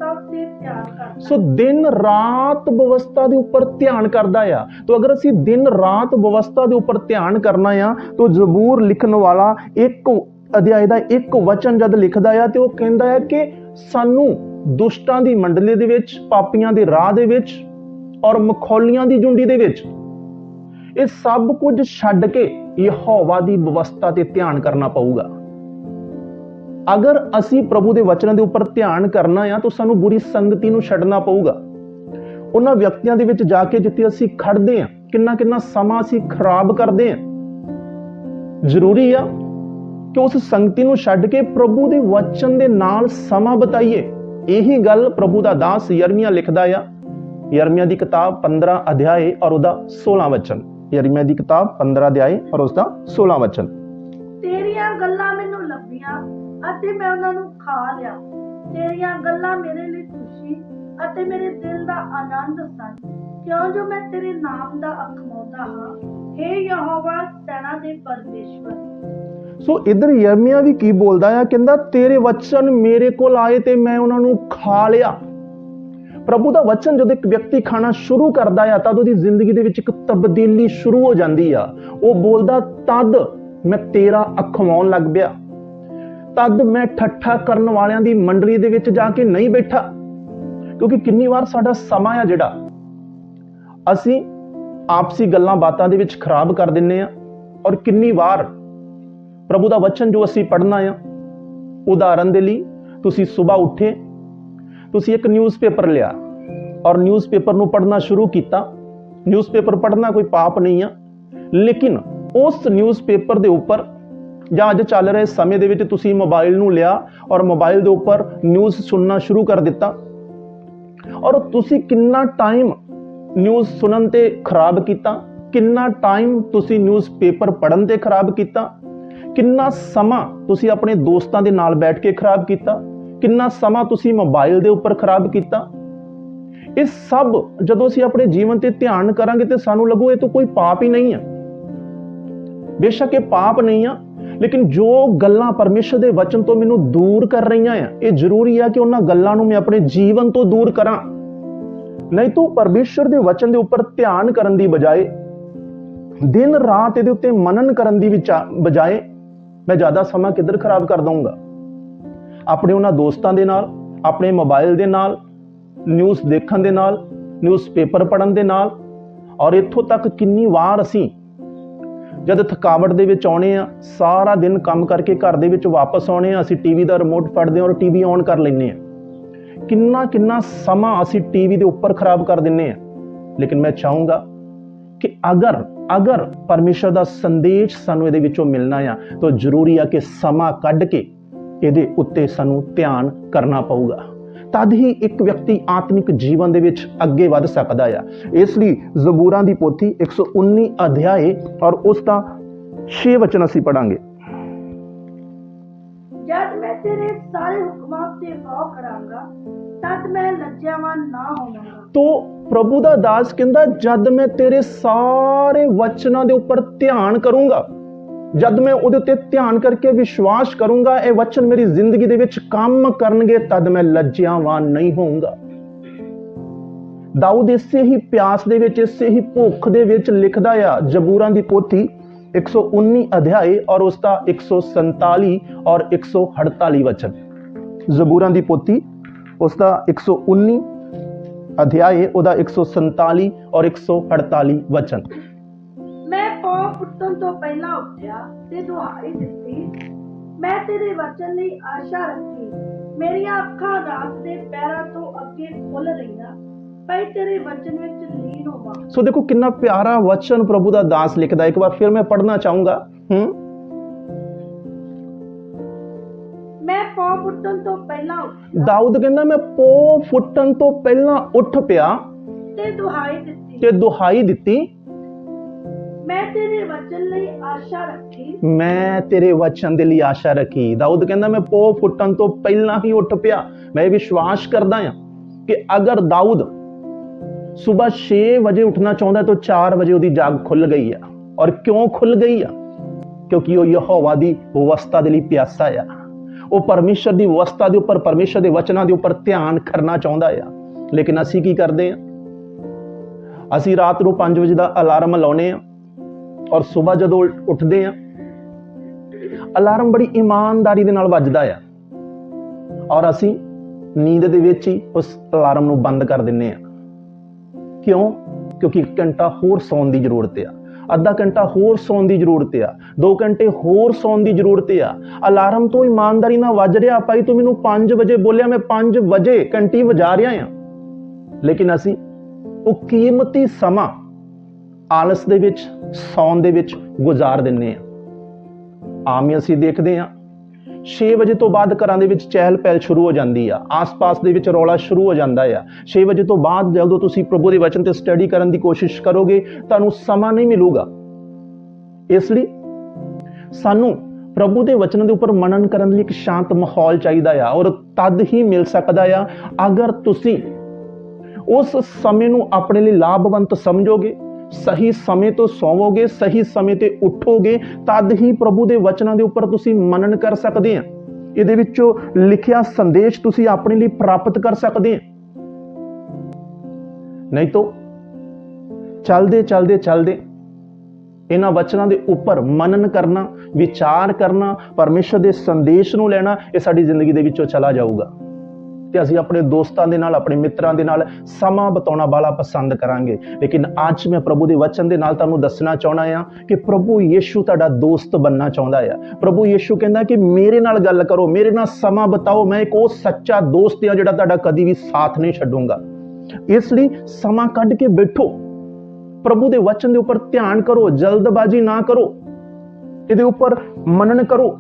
ਵਿਵਸਥਾ ਉੱਤੇ ਧਿਆਨ ਕਰਦਾ। ਸੋ ਦਿਨ ਰਾਤ ਵਿਵਸਥਾ ਦੇ ਉੱਪਰ ਧਿਆਨ ਕਰਦਾ ਆ। ਤੋ ਅਗਰ ਅਸੀਂ ਦਿਨ ਰਾਤ ਵਿਵਸਥਾ ਦੇ ਉੱਪਰ ਧਿਆਨ ਕਰਨਾ ਆ, ਤੋ ਜ਼ਬੂਰ ਲਿਖਣ ਵਾਲਾ ਇੱਕ ਅਧਿਆਇ ਦਾ ਇੱਕ ਵਚਨ ਜਦ ਲਿਖਦਾ ਆ, ਤੇ ਉਹ ਕਹਿੰਦਾ ਆ ਕਿ ਸਾਨੂੰ ਦੁਸ਼ਟਾਂ ਦੀ ਮੰਡਲੀ ਦੇ ਵਿੱਚ, ਪਾਪੀਆਂ ਦੇ ਰਾਹ ਦੇ ਵਿੱਚ ਔਰ ਮਖੌਲੀਆਂ ਦੀ ਜੁੰਡੀ ਦੇ ਵਿੱਚ, ਇਹ ਸਭ ਕੁਝ ਛੱਡ ਕੇ ਯਹੋਵਾ ਦੀ ਵਿਵਸਥਾ ਤੇ ਧਿਆਨ ਕਰਨਾ ਪਊਗਾ। ਅਗਰ ਅਸੀਂ ਪ੍ਰਭੂ ਦੇ ਵਚਨਾਂ ਦੇ ਉੱਪਰ ਧਿਆਨ ਕਰਨਾ ਆ, ਤਾਂ ਸਾਨੂੰ ਬੁਰੀ ਸੰਗਤੀ ਨੂੰ ਛੱਡਣਾ ਪਊਗਾ। ਉਹਨਾਂ ਵਿਅਕਤੀਆਂ ਦੇ ਵਿੱਚ ਜਾ ਕੇ ਜਿੱਥੇ ਅਸੀਂ ਖੜਦੇ ਆ ਕਿੰਨਾ ਕਿੰਨਾ ਸਮਾਂ ਅਸੀਂ ਖਰਾਬ ਕਰਦੇ ਆ। ਜ਼ਰੂਰੀ ਆ ਕਿ ਉਸ ਸੰਗਤੀ ਨੂੰ ਛੱਡ ਕੇ ਪ੍ਰਭੂ ਦੇ ਵਚਨ ਦੇ ਨਾਲ ਸਮਾਂ ਬਿਤਾਈਏ। ਇਹੀ ਗੱਲ ਪ੍ਰਭੂ ਦਾ ਦਾਸ ਯਰਮੀਆ ਲਿਖਦਾ ਆ। ਯਰਮੀਆ ਦੀ ਕਿਤਾਬ 15 ਅਧਿਆਏ ਔਰ ਉਹਦਾ 16 ਵਚਨ। ਯਰਮੀਆ ਦੀ ਕਿਤਾਬ 15 ਅਧਿਆਏ ਔਰ ਉਸਦਾ 16 ਵਚਨ। ਤੇਰੀਆਂ ਗੱਲਾਂ ਮੈਨੂੰ ਲੱਭੀਆਂ। ਅਤੇ ਮੈਂ ਉਹਨਾਂ ਨੂੰ ਖਾ ਲਿਆ। ਤੇਰੀਆਂ ਗੱਲਾਂ ਮੇਰੇ ਲਈ ਖੁਸ਼ੀ ਅਤੇ ਮੇਰੇ ਦਿਲ ਦਾ ਆਨੰਦ ਸਨ। ਕਿਉਂ ਜੋ ਮੈਂ ਤੇਰੇ ਨਾਮ ਦਾ ਅਖਮਾਉਂਦਾ ਹਾਂ? हे ਯਹੋਵਾ ਸੈਨਾ ਦੇ ਪਰਮੇਸ਼ਵਰ। ਸੋ ਇਧਰ ਯਰਮੀਆ ਵੀ ਕੀ ਬੋਲਦਾ ਆ? ਕਹਿੰਦਾ, ਤੇਰੇ ਵਚਨ ਮੇਰੇ ਕੋਲ ਆਏ ਤੇ ਮੈਂ ਉਹਨਾਂ ਨੂੰ ਖਾ ਲਿਆ। ਪ੍ਰਭੂ ਦਾ ਵਚਨ ਜਦੋਂ ਇੱਕ ਵਿਅਕਤੀ ਖਾਣਾ ਸ਼ੁਰੂ ਕਰਦਾ ਆ, ਤਦ ਉਹਦੀ ਜ਼ਿੰਦਗੀ ਦੇ ਵਿੱਚ ਇੱਕ ਤਬਦੀਲੀ ਸ਼ੁਰੂ ਹੋ ਜਾਂਦੀ ਆ। ਉਹ ਬੋਲਦਾ, ਤਦ ਮੈਂ ਤੇਰਾ ਅਖਵਾਉਣ ਲੱਗ ਪਿਆ। ਤਦ ਮੈਂ ਠੱਠਾ ਕਰਨ ਵਾਲਿਆਂ ਦੀ ਮੰਡਲੀ ਦੇ ਵਿੱਚ ਜਾ ਕੇ ਨਹੀਂ ਬੈਠਾ। ਕਿਉਂਕਿ ਕਿੰਨੀ ਵਾਰ ਸਾਡਾ ਸਮਾਂ ਆ ਜਿਹੜਾ, ਅਸੀਂ ਆਪਸੀ ਗੱਲਾਂ ਬਾਤਾਂ ਦੇ ਵਿੱਚ ਖਰਾਬ ਕਰ ਦਿੰਨੇ ਆ ਔਰ ਕਿੰਨੀ ਵਾਰ ਪ੍ਰਭੂ ਦਾ ਵਚਨ ਜੋ ਅਸੀਂ ਪੜ੍ਹਨਾ ਆ, ਉਦਾਹਰਨ ਦੇ ਲਈ ਤੁਸੀਂ ਸਵੇਰ ਉੱਠੇ, ਤੁਸੀਂ ਇੱਕ ਨਿਊਜ਼ਪੇਪਰ ਲਿਆ ਔਰ ਨਿਊਜ਼ਪੇਪਰ ਨੂੰ ਪੜ੍ਹਨਾ ਸ਼ੁਰੂ ਕੀਤਾ। ਨਿਊਜ਼ਪੇਪਰ ਪੜ੍ਹਨਾ ਕੋਈ ਪਾਪ ਨਹੀਂ ਆ, ਲੇਕਿਨ ਉਸ ਨਿਊਜ਼ਪੇਪਰ ਦੇ ਉੱਪਰ ਜਾਂ ਅੱਜ ਚੱਲ ਰਹੇ ਸਮੇਂ ਦੇ ਵਿੱਚ ਤੁਸੀਂ ਮੋਬਾਈਲ ਨੂੰ ਲਿਆ ਔਰ ਮੋਬਾਈਲ ਦੇ ਉੱਪਰ ਨਿਊਜ਼ ਸੁਣਨਾ ਸ਼ੁਰੂ ਕਰ ਦਿੱਤਾ। ਔਰ ਤੁਸੀਂ ਕਿੰਨਾ ਟਾਈਮ ਨਿਊਜ਼ ਸੁਣਨ ਤੇ ਖਰਾਬ ਕੀਤਾ? ਕਿੰਨਾ ਟਾਈਮ ਤੁਸੀਂ ਨਿਊਜ਼ ਪੇਪਰ ਪੜ੍ਹਨ ਤੇ ਖਰਾਬ ਕੀਤਾ? ਕਿੰਨਾ ਸਮਾਂ ਤੁਸੀਂ ਆਪਣੇ ਦੋਸਤਾਂ ਦੇ ਨਾਲ ਬੈਠ ਕੇ ਖਰਾਬ ਕੀਤਾ? ਕਿੰਨਾ ਸਮਾਂ ਤੁਸੀਂ ਮੋਬਾਈਲ ਦੇ ਉੱਪਰ ਖਰਾਬ ਕੀਤਾ? ਇਹ ਸਭ ਜਦੋਂ ਅਸੀਂ ਆਪਣੇ ਜੀਵਨ ਤੇ ਧਿਆਨ ਕਰਾਂਗੇ ਤੇ ਸਾਨੂੰ ਲੱਗੂ ਇਹ ਤਾਂ ਕੋਈ ਪਾਪ ਹੀ ਨਹੀਂ ਆ। ਬੇਸ਼ੱਕ ਇਹ ਪਾਪ ਨਹੀਂ ਆ। ਲੇਕਿਨ ਜੋ ਗੱਲਾਂ ਪਰਮੇਸ਼ਰ ਦੇ ਵਚਨ ਤੋਂ ਮੈਨੂੰ ਦੂਰ ਕਰ ਰਹੀਆਂ ਆ, ਇਹ ਜ਼ਰੂਰੀ ਆ ਕਿ ਉਹਨਾਂ ਗੱਲਾਂ ਨੂੰ ਮੈਂ ਆਪਣੇ ਜੀਵਨ ਤੋਂ ਦੂਰ ਕਰਾਂ। ਨਹੀਂ ਤੂੰ ਪਰਮੇਸ਼ਰ ਦੇ ਵਚਨ ਦੇ ਉੱਪਰ ਧਿਆਨ ਕਰਨ ਦੀ ਬਜਾਏ, ਦਿਨ ਰਾਤ ਇਹਦੇ ਉੱਤੇ ਮਨਨ ਕਰਨ ਦੀ ਵਿਚਾ- ਬਜਾਏ ਮੈਂ ਜ਼ਿਆਦਾ ਸਮਾਂ ਕਿੱਧਰ ਖਰਾਬ ਕਰ ਦਊਂਗਾ? ਆਪਣੇ ਉਹਨਾਂ ਦੋਸਤਾਂ ਦੇ ਨਾਲ, ਆਪਣੇ ਮੋਬਾਈਲ ਦੇ ਨਾਲ, ਨਿਊਜ਼ ਦੇਖਣ ਦੇ ਨਾਲ ਨਿਊਜ਼ ਪੇਪਰ ਪੜਨ ਦੇ ਨਾਲ, ਔਰ ਇੱਥੋਂ ਤੱਕ ਕਿੰਨੀ ਵਾਰ ਅਸੀਂ ਜਦ ਥਕਾਵਟ ਦੇ ਵਿੱਚ ਆਉਣੇ ਆ, ਸਾਰਾ ਦਿਨ ਕੰਮ ਕਰਕੇ ਘਰ ਦੇ ਵਿੱਚ ਵਾਪਸ ਆਉਣੇ ਆ, ਅਸੀਂ ਟੀਵੀ ਦਾ ਰਿਮੋਟ ਫੜਦੇ ਹਾਂ ਔਰ ਟੀਵੀ ਔਨ ਕਰ ਲੈਂਦੇ ਆ ਕਿੰਨਾ ਕਿੰਨਾ ਸਮਾਂ ਅਸੀਂ ਟੀਵੀ ਦੇ ਉੱਪਰ ਖਰਾਬ ਕਰ ਦਿੰਨੇ ਆ ਲੇਕਿਨ ਮੈਂ ਚਾਹੂੰਗਾ ਕਿ ਅਗਰ ਅਗਰ ਪਰਮੇਸ਼ਰ ਦਾ ਸੰਦੇਸ਼ ਸਾਨੂੰ ਇਹਦੇ ਵਿੱਚੋਂ ਮਿਲਣਾ ਆ, ਤਾਂ ਜ਼ਰੂਰੀ ਆ ਕਿ ਸਮਾਂ ਕੱਢ ਕੇ ਇਹਦੇ ਉੱਤੇ ਸਾਨੂੰ ਧਿਆਨ ਕਰਨਾ ਪਊਗਾ। ਤਦ ਹੀ ਇੱਕ ਵਿਅਕਤੀ ਆਤਮਿਕ ਜੀਵਨ ਦੇ ਵਿੱਚ ਅੱਗੇ ਵੱਧ ਸਕਦਾ ਆ। ਇਸ ਲਈ ਜ਼ਬੂਰਾਂ ਦੀ ਪੋਥੀ 119 ਅਧਿਆਏ ਔਰ ਉਸ ਦਾ 6 ਵਚਨ ਅਸੀਂ ਪੜਾਂਗੇ ਜਦ ਮੈਂ ਤੇਰੇ ਸਾਰੇ ਹੁਕਮਾਂ ਤੇ ਗੌਰ ਕਰਾਂਗਾ ਤਦ ਮੈਂ ਲੱਜਿਆਵਾਨ ਨਾ ਹੋਵਾਂਗਾ। ਤੋ ਪ੍ਰਭੂ ਦਾ ਦਾਸ ਕਹਿੰਦਾ ਜਦ ਮੈਂ ਤੇਰੇ ਸਾਰੇ ਵਚਨਾਂ ਦੇ ਉੱਪਰ ਧਿਆਨ ਕਰੂੰਗਾ ਜਦ ਮੈਂ ਉਹਦੇ ਉੱਤੇ ਧਿਆਨ ਕਰਕੇ ਵਿਸ਼ਵਾਸ ਕਰੂੰਗਾ, ਇਹ ਵਚਨ ਮੇਰੀ ਜ਼ਿੰਦਗੀ ਦੇ ਵਿੱਚ ਕੰਮ ਕਰਨਗੇ, ਤਦ ਮੈਂ ਲੱਜਿਆਵਾਨ ਨਹੀਂ ਹੋਊਂਗਾ। ਦਾਊਦ ਇਸੇ ਹੀ ਪਿਆਸ ਦੇ ਵਿੱਚ, ਇਸੇ ਹੀ ਭੁੱਖ ਦੇ ਵਿੱਚ ਲਿਖਦਾ ਆ, ਜ਼ਬੂਰਾਂ ਦੀ ਪੋਥੀ 119 ਅਧਿਆਏ ਔਰ ਉਸ ਦਾ 147 ਔਰ 148 ਵਚਨ। ਜ਼ਬੂਰਾਂ ਦੀ ਪੋਥੀ, ਉਸ ਦਾ 119 ਅਧਿਆਏ, ਉਹਦਾ 147 ਔਰ 148 ਵਚਨ। ਪੌ ਫੁੱਟਣ ਤੋਂ ਪਹਿਲਾਂ ਉੱਠਿਆ ਤੇ ਦੁਹਾਈ ਦਿੱਤੀ ਮੈਂ ਤੇਰੇ ਵਚਨ ਲਈ ਆਸ਼ਾ ਰੱਖੀ। ਮੇਰੀਆਂ ਅੱਖਾਂ ਰਾਤ ਦੇ ਪੈਰਾਂ ਤੋਂ ਅੱਗੇ ਖੁੱਲ ਰਹੀਆਂ ਪਈ ਤੇਰੇ ਵਚਨ ਵਿੱਚ ਲੀਨ ਹੋਵਾਂ। ਸੋ ਦੇਖੋ ਕਿੰਨਾ ਪਿਆਰਾ ਵਚਨ ਪ੍ਰਭੂ ਦਾ ਦਾਸ ਲਿਖਦਾ ਇੱਕ ਵਾਰ ਫਿਰ ਮੈਂ ਪੜ੍ਹਨਾ ਚਾਹੂੰਗਾ। ਹੂੰ? ਮੈਂ ਪੌ ਫੁੱਟਣ ਤੋਂ ਪਹਿਲਾਂ ਦਾਊਦ ਕਹਿੰਦਾ ਮੈਂ ਪੋ ਫੁੱਟਣ ਤੋਂ ਪਹਿਲਾਂ ਉੱਠ ਪਿਆ ਤੇ ਦੁਹਾਈ ਦਿੱਤੀ। ਤੇ ਦੁਹਾਈ ਦਿੱਤੀ। ਮੈਂ ਤੇਰੇ ਵਚਨ ਲਈ ਆਸ਼ਾ ਰੱਖੀ। ਮੈਂ ਤੇਰੇ ਵਚਨ ਦੇ ਲਈ ਆਸ਼ਾ ਰੱਖੀ। ਦਾਊਦ ਕਹਿੰਦਾ, ਮੈਂ ਪੋ ਫੁੱਟਣ ਤੋਂ ਪਹਿਲਾਂ ਹੀ ਉੱਠ ਪਿਆ। ਮੈਂ ਇਹ ਵਿਸ਼ਵਾਸ ਕਰਦਾ ਹਾਂ ਕਿ ਅਗਰ ਦਾਊਦ ਸਵੇਰ 6 ਵਜੇ ਉੱਠਣਾ ਚਾਹੁੰਦਾ ਤਾਂ 4 ਵਜੇ ਉਹਦੀ ਜਾਗ ਖੁੱਲ ਗਈ ਆ। ਔਰ ਕਿਉਂ ਖੁੱਲ ਗਈ ਆ? ਕਿਉਂਕਿ ਉਹ ਯਹੋਵਾ ਦੀ ਵਸਤਾ ਦੇ ਲਈ ਪਿਆਸਾ ਆ। ਉਹ ਪਰਮੇਸ਼ਰ ਦੀ ਵਸਤਾ ਦੇ ਉੱਪਰ, ਪਰਮੇਸ਼ਰ ਦੇ ਵਚਨਾਂ ਦੇ ਉੱਪਰ ਧਿਆਨ ਕਰਨਾ ਚਾਹੁੰਦਾ ਆ। ਲੇਕਿਨ ਅਸੀਂ ਕੀ ਕਰਦੇ ਆ ਅਸੀਂ ਰਾਤ ਨੂੰ 5 ਵਜੇ ਦਾ ਅਲਾਰਮ ਲਾਉਨੇ ਆ ਔਰ ਸਵੇਰ ਜਦੋਂ ਉੱਠਦੇ ਆ, ਅਲਾਰਮ ਬੜੀ ਇਮਾਨਦਾਰੀ ਦੇ ਨਾਲ ਵੱਜਦਾ ਆ। ਔਰ ਅਸੀਂ ਨੀਂਦ ਦੇ ਵਿੱਚ ਹੀ ਉਸ ਅਲਾਰਮ ਨੂੰ ਬੰਦ ਕਰ ਦਿੰਨੇ ਆ। ਕਿਉਂ? ਕਿਉਂਕਿ ਇੱਕ ਘੰਟਾ ਹੋਰ ਸੌਣ ਦੀ ਜ਼ਰੂਰਤ ਆ। ਅੱਧਾ ਘੰਟਾ ਹੋਰ ਸੌਣ ਦੀ ਜ਼ਰੂਰਤ ਆ। 2 ਘੰਟੇ ਹੋਰ ਸੌਣ ਦੀ ਜ਼ਰੂਰਤ ਆ। ਅਲਾਰਮ ਤੋਂ ਇਮਾਨਦਾਰੀ ਨਾਲ ਵੱਜ ਰਿਹਾ, ਭਾਈ ਤੂੰ ਮੈਨੂੰ 5 ਵਜੇ ਬੋਲਿਆ, ਮੈਂ 5 ਵਜੇ ਘੰਟੀ ਵਜਾ ਰਿਹਾ ਆ। ਲੇਕਿਨ ਅਸੀਂ ਉਹ ਕੀਮਤੀ ਸਮਾਂ ਆਲਸ ਦੇ ਵਿੱਚ ਸੌਣ ਦੇ ਵਿੱਚ ਗੁਜ਼ਾਰ ਦਿੰਨੇ ਆ ਆਮ ਹੀ ਅਸੀਂ ਦੇਖਦੇ ਆ 6 ਵਜੇ ਤੋਂ ਬਾਅਦ ਘਰਾਂ ਦੇ ਵਿੱਚ ਚਹਿਲ ਪਹਿਲ ਸ਼ੁਰੂ ਹੋ ਜਾਂਦੀ ਆ। ਆਸ-ਪਾਸ ਦੇ ਵਿੱਚ ਰੌਲਾ ਸ਼ੁਰੂ ਹੋ ਜਾਂਦਾ ਆ। 6 ਵਜੇ ਤੋਂ ਬਾਅਦ ਜਦੋਂ ਤੁਸੀਂ ਪ੍ਰਭੂ ਦੇ ਵਚਨ ਤੇ ਸਟੱਡੀ ਕਰਨ ਦੀ ਕੋਸ਼ਿਸ਼ ਕਰੋਗੇ, ਤੁਹਾਨੂੰ ਸਮਾਂ ਨਹੀਂ ਮਿਲੂਗਾ। ਇਸ ਲਈ ਸਾਨੂੰ ਪ੍ਰਭੂ ਦੇ ਵਚਨ ਦੇ ਉੱਪਰ ਮਨਨ ਕਰਨ ਲਈ ਇੱਕ ਸ਼ਾਂਤ ਮਾਹੌਲ ਚਾਹੀਦਾ ਆ ਔਰ ਤਦ ਹੀ ਮਿਲ ਸਕਦਾ ਆ। ਅਗਰ ਤੁਸੀਂ ਉਸ ਸਮੇਂ ਨੂੰ ਆਪਣੇ ਲਈ ਲਾਭਵੰਤ ਸਮਝੋਗੇ ਸਹੀ ਸਮੇਂ ਤੋਂ ਸੌਵੋਗੇ, ਸਹੀ ਸਮੇਂ ਤੇ ਉੱਠੋਗੇ, ਤਦ ਹੀ ਪ੍ਰਭੂ ਦੇ ਵਚਨਾਂ ਦੇ ਉੱਪਰ ਤੁਸੀਂ ਮਨਨ ਕਰ ਸਕਦੇ ਆ। ਇਹਦੇ ਵਿੱਚੋਂ ਲਿਖਿਆ ਸੰਦੇਸ਼ ਤੁਸੀਂ ਆਪਣੇ ਲਈ ਪ੍ਰਾਪਤ ਕਰ ਸਕਦੇ ਆ। ਨਹੀਂ ਤਾਂ ਚੱਲਦੇ, ਚਲਦੇ, ਚੱਲਦੇ ਇਹਨਾਂ ਵਚਨਾਂ ਦੇ ਉੱਪਰ ਮਨਨ ਕਰਨਾ, ਵਿਚਾਰ ਕਰਨਾ, ਪਰਮੇਸ਼ਰ ਦੇ ਸੰਦੇਸ਼ ਨੂੰ ਲੈਣਾ, ਇਹ ਸਾਡੀ ਜ਼ਿੰਦਗੀ ਦੇ ਵਿੱਚੋਂ ਚਲਾ ਜਾਊਗਾ। ਤੇ ਅਸੀਂ ਆਪਣੇ ਦੋਸਤਾਂ ਦੇ ਨਾਲ, ਆਪਣੇ ਮਿੱਤਰਾਂ ਦੇ ਨਾਲ ਸਮਾਂ ਬਿਤਾਉਣਾ ਬਾਲਾ ਪਸੰਦ ਕਰਾਂਗੇ। ਲੇਕਿਨ ਅੱਜ ਮੈਂ ਪ੍ਰਭੂ ਦੇ ਵਚਨ ਦੇ ਨਾਲ ਤੁਹਾਨੂੰ ਦੱਸਣਾ ਚਾਹਣਾ ਆ ਕਿ ਪ੍ਰਭੂ ਯੀਸ਼ੂ ਤੁਹਾਡਾ ਦੋਸਤ ਬੰਨਣਾ ਚਾਹੁੰਦਾ ਆ। ਪ੍ਰਭੂ ਯੀਸ਼ੂ ਕਹਿੰਦਾ ਕਿ ਮੇਰੇ ਨਾਲ ਗੱਲ ਕਰੋ, ਮੇਰੇ ਨਾਲ ਸਮਾਂ ਬਿਤਾਓ, ਮੈਂ ਇੱਕ ਉਹ ਸੱਚਾ ਦੋਸਤ ਆ ਜਿਹੜਾ ਤੁਹਾਡਾ ਕਦੀ ਵੀ ਸਾਥ ਨਹੀਂ ਛੱਡੂੰਗਾ। ਇਸ ਲਈ ਸਮਾਂ ਕੱਢ ਕੇ ਬੈਠੋ। ਪ੍ਰਭੂ ਦੇ ਵਚਨ ਦੇ ਉੱਪਰ ਧਿਆਨ ਕਰੋ, ਜਲਦਬਾਜ਼ੀ ਨਾ ਕਰੋ। ਇਹਦੇ ਉੱਪਰ ਮਨਨ ਕਰੋ।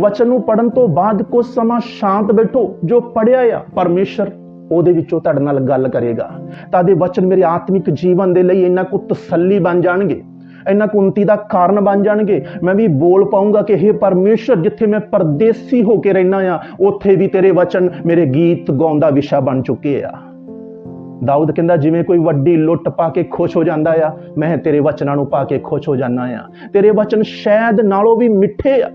ਵਚਨ ਨੂੰ ਪੜਨ ਤੋਂ ਬਾਅਦ ਕੁਝ ਸਮਾਂ ਸ਼ਾਂਤ ਬੈਠੋ ਜੋ ਪੜਿਆ ਆ ਪਰਮੇਸ਼ਰ ਉਹਦੇ ਵਿੱਚੋਂ ਤੁਹਾਡੇ ਨਾਲ ਗੱਲ ਕਰੇਗਾ ਤਾਂ ਦੇ ਵਚਨ ਮੇਰੇ ਆਤਮਿਕ ਜੀਵਨ ਦੇ ਲਈ ਇੰਨਾ ਕੁ ਤਸੱਲੀ ਬਣ ਜਾਣਗੇ ਇੰਨਾ ਕੁ ਉਨਤੀ ਦਾ ਕਾਰਨ ਬਣ ਜਾਣਗੇ ਮੈਂ ਵੀ ਬੋਲ ਪਾਉਂਗਾ ਕਿ ਇਹ ਪਰਮੇਸ਼ਰ ਜਿੱਥੇ ਮੈਂ ਪਰਦੇਸੀ ਹੋ ਕੇ ਰਹਿਣਾ ਆ ਉੱਥੇ ਵੀ ਤੇਰੇ ਵਚਨ ਮੇਰੇ ਗੀਤ ਗਾਉਣ ਦਾ ਵਿਸ਼ਾ ਬਣ ਚੁੱਕੇ ਆ ਦਾਊਦ ਕਹਿੰਦਾ ਜਿਵੇਂ ਕੋਈ ਵੱਡੀ ਲੁੱਟ ਪਾ ਕੇ ਖੁਸ਼ ਹੋ ਜਾਂਦਾ ਆ ਮੈਂ ਤੇਰੇ ਵਚਨਾਂ ਨੂੰ ਪਾ ਕੇ ਖੁਸ਼ ਹੋ ਜਾਂਦਾ ਆ ਤੇਰੇ ਵਚਨ ਸ਼ਾਇਦ ਨਾਲੋਂ ਵੀ ਮਿੱਠੇ ਆ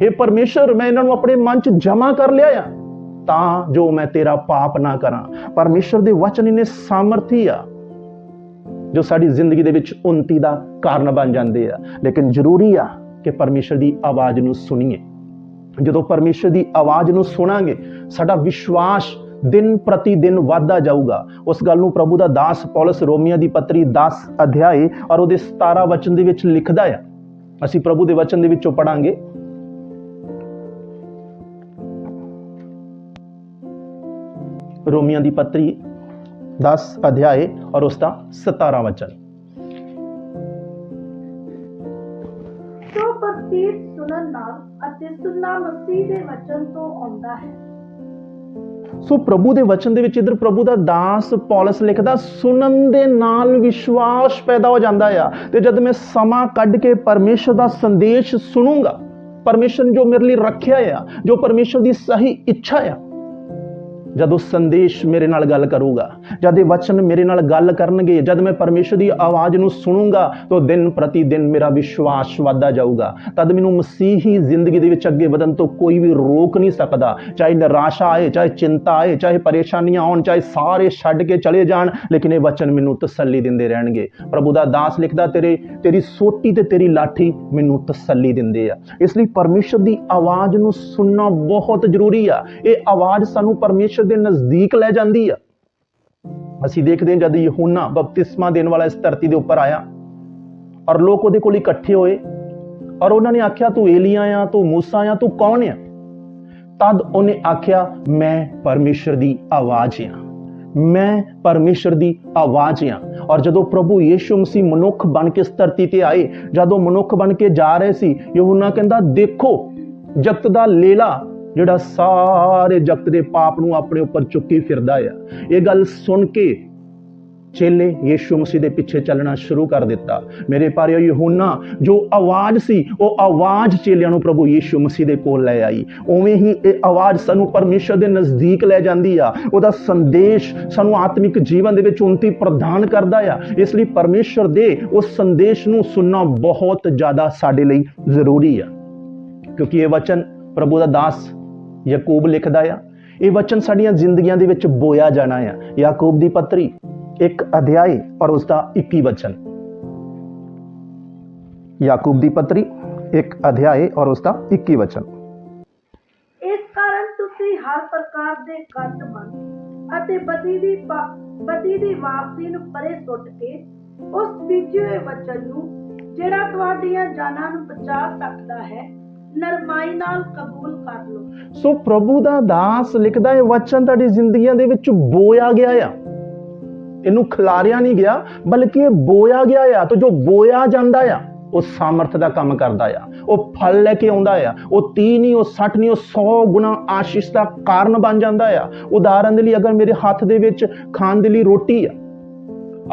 ਇਹ ਪਰਮੇਸ਼ਰ, ਮੈਂ ਇਹਨਾਂ ਨੂੰ ਆਪਣੇ ਮਨ 'ਚ ਜਮਾ ਕਰ ਲਿਆ ਆ। ਤਾਂ ਜੋ ਮੈਂ ਤੇਰਾ ਪਾਪ ਨਾ ਕਰਾਂ। ਪਰਮੇਸ਼ਰ ਦੇ ਵਚਨ ਇਹਨੇ ਸਾਮਰਥੀ ਆ, ਜੋ ਸਾਡੀ ਜ਼ਿੰਦਗੀ ਦੇ ਵਿੱਚ ਉਨਤੀ ਦਾ ਕਾਰਨ ਬਣ ਜਾਂਦੇ ਆ। ਲੇਕਿਨ ਜ਼ਰੂਰੀ ਆ ਕਿ ਪਰਮੇਸ਼ਰ ਦੀ ਆਵਾਜ਼ ਨੂੰ ਸੁਣੀਏ। ਜਦੋਂ ਪਰਮੇਸ਼ਰ ਦੀ ਆਵਾਜ਼ ਨੂੰ ਸੁਣਾਂਗੇ, ਸਾਡਾ ਵਿਸ਼ਵਾਸ ਦਿਨ ਪ੍ਰਤੀ ਦਿਨ ਵਾਧਾ ਜਾਊਗਾ। ਉਸ ਗੱਲ ਨੂੰ ਪ੍ਰਭੂ ਦਾ ਦਾਸ ਪੌਲਸ ਰੋਮੀਆਂ ਦੀ ਪੱਤਰੀ 10 ਅਧਿਆਏ ਔਰ ਉਹਦੇ 17 ਵਚਨ ਦੇ ਵਿੱਚ ਲਿਖਦਾ ਆ। ਅਸੀਂ ਪ੍ਰਭੂ ਦੇ ਵਚਨ ਦੇ ਵਿੱਚੋਂ ਪੜਾਂਗੇ ਰੋਮੀਆਂ ਦੀ ਪੱਤਰੀ 10 ਅਧਿਆਏ ਔਰ ਉਸ ਦਾ 17 ਵਚਨ। ਸੋ ਪ੍ਰਤੀਤ ਸੁਣਨ ਨਾਲ ਅਤੇ ਸੁਣਨਾ ਮਸੀਹ ਦੇ ਵਚਨ ਤੋਂ ਆਉਂਦਾ ਹੈ। ਸੋ ਪ੍ਰਭੂ ਦੇ ਵਚਨ ਦੇ ਵਿੱਚ ਇਧਰ ਪ੍ਰਭੂ ਦਾ ਦਾਸ ਪੌਲਸ ਲਿਖਦਾ ਸੁਣਨ ਦੇ ਨਾਲ ਵਿਸ਼ਵਾਸ ਪੈਦਾ ਹੋ ਜਾਂਦਾ ਆ ਤੇ ਜਦ ਮੈਂ ਸਮਾਂ ਕੱਢ ਕੇ ਪਰਮੇਸ਼ਰ ਦਾ ਸੰਦੇਸ਼ ਸੁਣੂੰਗਾ ਪਰਮੇਸ਼ਰ ਜੋ ਮੇਰੇ ਲਈ ਰੱਖਿਆ ਆ ਜੋ ਪਰਮੇਸ਼ਰ ਦੀ ਸਹੀ ਇੱਛਾ ਆ ਜਦ ਉਹ ਸੰਦੇਸ਼ ਮੇਰੇ ਨਾਲ ਗੱਲ ਕਰੂਗਾ, ਜਦ ਇਹ ਵਚਨ ਮੇਰੇ ਨਾਲ ਗੱਲ ਕਰਨਗੇ, ਜਦ ਮੈਂ ਪਰਮੇਸ਼ਰ ਦੀ ਆਵਾਜ਼ ਨੂੰ ਸੁਣੂੰਗਾ, ਤਾਂ ਦਿਨ ਪ੍ਰਤੀ ਦਿਨ ਮੇਰਾ ਵਿਸ਼ਵਾਸ ਵੱਧਦਾ ਜਾਊਗਾ। ਤਦ ਮੈਨੂੰ ਮਸੀਹੀ ਜ਼ਿੰਦਗੀ ਦੇ ਵਿੱਚ ਅੱਗੇ ਵਧਣ ਤੋਂ ਕੋਈ ਵੀ ਰੋਕ ਨਹੀਂ ਸਕਦਾ। ਚਾਹੇ ਨਿਰਾਸ਼ਾ ਆਏ, ਚਾਹੇ ਚਿੰਤਾ ਆਏ, ਚਾਹੇ ਪਰੇਸ਼ਾਨੀਆਂ ਆਉਣ, ਚਾਹੇ ਸਾਰੇ ਛੱਡ ਕੇ ਚਲੇ ਜਾਣ, ਲੇਕਿਨ ਇਹ ਵਚਨ ਮੈਨੂੰ ਤਸੱਲੀ ਦਿੰਦੇ ਰਹਿਣਗੇ। ਪ੍ਰਭੂ ਦਾ ਦਾਸ ਲਿਖਦਾ, ਤੇਰੇ, ਤੇਰੀ ਸੋਟੀ ਤੇ ਤੇਰੀ ਲਾਠੀ ਮੈਨੂੰ ਤਸੱਲੀ ਦਿੰਦੇ ਆ। ਇਸ ਲਈ ਪਰਮੇਸ਼ਰ ਦੀ ਆਵਾਜ਼ ਨੂੰ ਸੁਣਨਾ ਬਹੁਤ ਜ਼ਰੂਰੀ ਆ। ਇਹ ਆਵਾਜ਼ ਸਾਨੂੰ ਪਰਮੇਸ਼ਰ ਦੇ ਨਜ਼ਦੀਕ ਲੈ ਜਾਂਦੀ ਆ। ਅਸੀਂ ਦੇਖਦੇ ਹਾਂ ਜਦ ਯਹੂਨਾ ਬਪਤਿਸਮਾ ਦੇਣ ਵਾਲਾ ਇਸ ਧਰਤੀ ਦੇ ਉੱਪਰ ਆਇਆ। ਔਰ ਲੋਕ ਉਹਦੇ ਕੋਲ ਇਕੱਠੇ ਹੋਏ ਔਰ ਉਹਨਾਂ ਨੇ ਆਖਿਆ, ਤੂੰ ਏਲੀਆ ਆ, ਤੂੰ ਮੂਸਾ ਆ, ਤੂੰ ਕੌਣ ਆ? ਤਦ ਉਹਨੇ ਆਖਿਆ, ਮੈਂ ਪਰਮੇਸ਼ਰ ਦੀ ਆਵਾਜ਼ ਆ। ਮੈਂ ਪਰਮੇਸ਼ਰ ਦੀ ਆਵਾਜ਼ ਆ। ਔਰ ਜਦੋਂ ਪ੍ਰਭੂ ਯੀਸ਼ੂ ਮਸੀਹ ਮਨੁੱਖ ਬਣ ਕੇ ਇਸ ਧਰਤੀ ਤੇ ਆਏ, ਜਦੋਂ ਮਨੁੱਖ ਬਣ ਕੇ ਜਾ ਰਹੇ ਸੀ, ਯਹੂਨਾ ਕਹਿੰਦਾ, ਦੇਖੋ, ਜਗਤ ਦਾ ਲੇਲਾ ਜਿਹੜਾ ਸਾਰੇ ਜਗਤ ਦੇ ਪਾਪ ਨੂੰ ਆਪਣੇ ਉੱਪਰ ਚੁੱਕੀ ਫਿਰਦਾ ਆ। ਇਹ ਗੱਲ ਸੁਣ ਕੇ ਚੇਲੇ ਯੀਸ਼ੂ ਮਸੀਹ ਦੇ ਪਿੱਛੇ ਚੱਲਣਾ ਸ਼ੁਰੂ ਕਰ ਦਿੱਤਾ। ਮੇਰੇ ਪਿਆਰਿਓ ਯਹੂਨਾ, ਜੋ ਆਵਾਜ਼ ਸੀ, ਉਹ ਆਵਾਜ਼ ਚੇਲਿਆਂ ਨੂੰ ਪ੍ਰਭੂ ਯੀਸ਼ੂ ਮਸੀਹ ਦੇ ਕੋਲ ਲੈ ਆਈ। ਉਵੇਂ ਹੀ ਇਹ ਆਵਾਜ਼ ਸਾਨੂੰ ਪਰਮੇਸ਼ਰ ਦੇ ਨਜ਼ਦੀਕ ਲੈ ਜਾਂਦੀ ਆ। ਉਹਦਾ ਸੰਦੇਸ਼ ਸਾਨੂੰ ਆਤਮਿਕ ਜੀਵਨ ਦੇ ਵਿੱਚ ਉਨਤੀ ਪ੍ਰਦਾਨ ਕਰਦਾ ਆ। ਇਸ ਲਈ ਪਰਮੇਸ਼ਰ ਦੇ ਉਸ ਸੰਦੇਸ਼ ਨੂੰ ਸੁਣਨਾ ਬਹੁਤ ਜ਼ਿਆਦਾ ਸਾਡੇ ਲਈ ਜ਼ਰੂਰੀ ਆ। ਕਿਉਂਕਿ ਇਹ ਵਚਨ ਪ੍ਰਭੂ ਦਾ ਦਾਸ ਯਾਕੂਬ ਲਿਖਦਾ ਆ, ਇਹ ਵਚਨ ਸਾਡੀਆਂ ਜ਼ਿੰਦਗੀਆਂ ਦੇ ਵਿੱਚ ਬੋਇਆ ਜਾਣਾ ਆ। ਯਾਕੂਬ ਦੀ ਪੱਤਰੀ, ਇੱਕ ਅਧਿਆਇ ਔਰ ਉਸ ਦਾ 21 ਵਚਨ। ਯਾਕੂਬ ਦੀ ਪੱਤਰੀ, ਇੱਕ ਅਧਿਆਇ ਔਰ ਉਸ ਦਾ 21 ਵਚਨ। ਇਸ ਕਾਰਨ ਤੁਸੀਂ ਹਰ ਪ੍ਰਕਾਰ ਦੇ ਕੰਟ ਮੰਨ ਅਤੇ ਬਦੀ ਦੀ ਬਦੀ ਦੀ ਵਾਪਸੀ ਨੂੰ ਪਰੇ ਸੁੱਟ ਕੇ ਉਸ ਬੀਜੇ ਹੋਏ ਵਚਨ ਨੂੰ ਜਿਹੜਾ ਤੁਹਾਡੀਆਂ ਜਾਨਾਂ ਨੂੰ ਬਚਾ ਸਕਦਾ ਹੈ ਨਰਮਾਈ ਨਾਲ ਕਬੂਲ ਕਰ ਲਓ। ਸੋ ਪ੍ਰਭੂ ਦਾ ਦਾਸ ਲਿਖਦਾ ਹੈ, ਵਚਨ ਤੁਹਾਡੀ ਜ਼ਿੰਦਗੀਆਂ ਦੇ ਵਿੱਚ ਬੋਇਆ ਗਿਆ ਆ। ਇਹਨੂੰ ਖਿਲਾਰਿਆ ਨਹੀਂ ਗਿਆ, ਬਲਕਿ ਇਹ ਬੋਇਆ ਗਿਆ ਆ। ਤੇ ਜੋ ਬੋਇਆ ਜਾਂਦਾ ਆ, ਉਹ ਸਾਮਰਥ ਦਾ ਕੰਮ ਕਰਦਾ ਆ। ਉਹ ਫਲ ਲੈ ਕੇ ਆਉਂਦਾ ਆ। ਉਹ 30 ਨਹੀਂ, ਉਹ 60 ਨਹੀਂ, ਉਹ 100 ਗੁਣਾ ਆਸ਼ੀਸ਼ ਦਾ ਕਾਰਨ ਬਣ ਜਾਂਦਾ ਆ। ਉਦਾਹਰਨ ਦੇ ਲਈ ਅਗਰ ਮੇਰੇ ਹੱਥ ਦੇ ਵਿੱਚ ਖਾਣ ਦੇ ਲਈ ਰੋਟੀ ਆ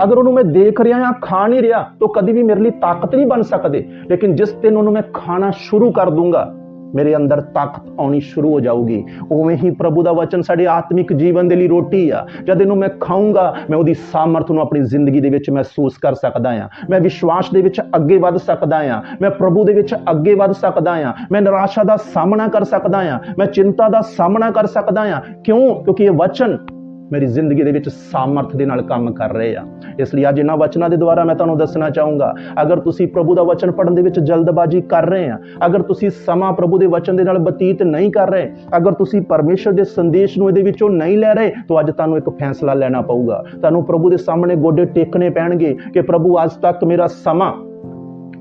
ਅਗਰ ਉਹਨੂੰ ਮੈਂ ਦੇਖ ਰਿਹਾ ਜਾਂ ਖਾ ਨਹੀਂ ਰਿਹਾ, ਤਾਂ ਕਦੀ ਵੀ ਮੇਰੇ ਲਈ ਤਾਕਤ ਨਹੀਂ ਬਣ ਸਕਦੇ। ਲੇਕਿਨ ਜਿਸ ਦਿਨ ਉਹਨੂੰ ਮੈਂ ਖਾਣਾ ਸ਼ੁਰੂ ਕਰ ਦੂੰਗਾ, ਮੇਰੇ ਅੰਦਰ ਤਾਕਤ ਆਉਣੀ ਸ਼ੁਰੂ ਹੋ ਜਾਊਗੀ। ਉਵੇਂ ਹੀ ਪ੍ਰਭੂ ਦਾ ਵਚਨ ਸਾਡੇ ਆਤਮਿਕ ਜੀਵਨ ਦੇ ਲਈ ਰੋਟੀ ਆ। ਜਦ ਇਹਨੂੰ ਮੈਂ ਖਾਊਂਗਾ, ਮੈਂ ਉਹਦੀ ਸਾਮਰਥ ਨੂੰ ਆਪਣੀ ਜ਼ਿੰਦਗੀ ਦੇ ਵਿੱਚ ਮਹਿਸੂਸ ਕਰ ਸਕਦਾ ਆ। ਮੈਂ ਵਿਸ਼ਵਾਸ ਦੇ ਵਿੱਚ ਅੱਗੇ ਵੱਧ ਸਕਦਾ ਆ। ਮੈਂ ਪ੍ਰਭੂ ਦੇ ਵਿੱਚ ਅੱਗੇ ਵੱਧ ਸਕਦਾ ਆ। ਮੈਂ ਨਿਰਾਸ਼ਾ ਦਾ ਸਾਹਮਣਾ ਕਰ ਸਕਦਾ ਆ। ਮੈਂ ਚਿੰਤਾ ਦਾ ਸਾਹਮਣਾ ਕਰ ਸਕਦਾ ਆ। ਕਿਉਂ? ਕਿਉਂਕਿ ਇਹ ਵਚਨ ਮੇਰੀ ਜ਼ਿੰਦਗੀ ਦੇ ਵਿੱਚ ਸਾਮਰਥ ਦੇ ਨਾਲ ਕੰਮ ਕਰ ਰਹੇ ਆ। ਇਸ ਲਈ ਅੱਜ ਇਹਨਾਂ ਵਚਨਾਂ ਦੇ ਦੁਆਰਾ ਮੈਂ ਤੁਹਾਨੂੰ ਦੱਸਣਾ ਚਾਹੂੰਗਾ, ਅਗਰ ਤੁਸੀਂ ਪ੍ਰਭੂ ਦਾ ਵਚਨ ਪੜਨ ਦੇ ਵਿੱਚ ਜਲਦਬਾਜ਼ੀ ਕਰ ਰਹੇ ਆ, ਅਗਰ ਤੁਸੀਂ ਸਮਾਂ ਪ੍ਰਭੂ ਦੇ ਵਚਨ ਦੇ ਨਾਲ ਬਤੀਤ ਨਹੀਂ ਕਰ ਰਹੇ, ਅਗਰ ਤੁਸੀਂ ਪਰਮੇਸ਼ਰ ਦੇ ਸੰਦੇਸ਼ ਨੂੰ ਇਹਦੇ ਵਿੱਚੋਂ ਨਹੀਂ ਲੈ ਰਹੇ, ਤਾਂ ਅੱਜ ਤੁਹਾਨੂੰ ਇੱਕ ਫੈਸਲਾ ਲੈਣਾ ਪਊਗਾ। ਤੁਹਾਨੂੰ ਪ੍ਰਭੂ ਦੇ ਸਾਹਮਣੇ ਗੋਡੇ ਟੇਕਣੇ ਪੈਣਗੇ ਕਿ ਪ੍ਰਭੂ ਅੱਜ ਤੱਕ ਮੇਰਾ ਸਮਾਂ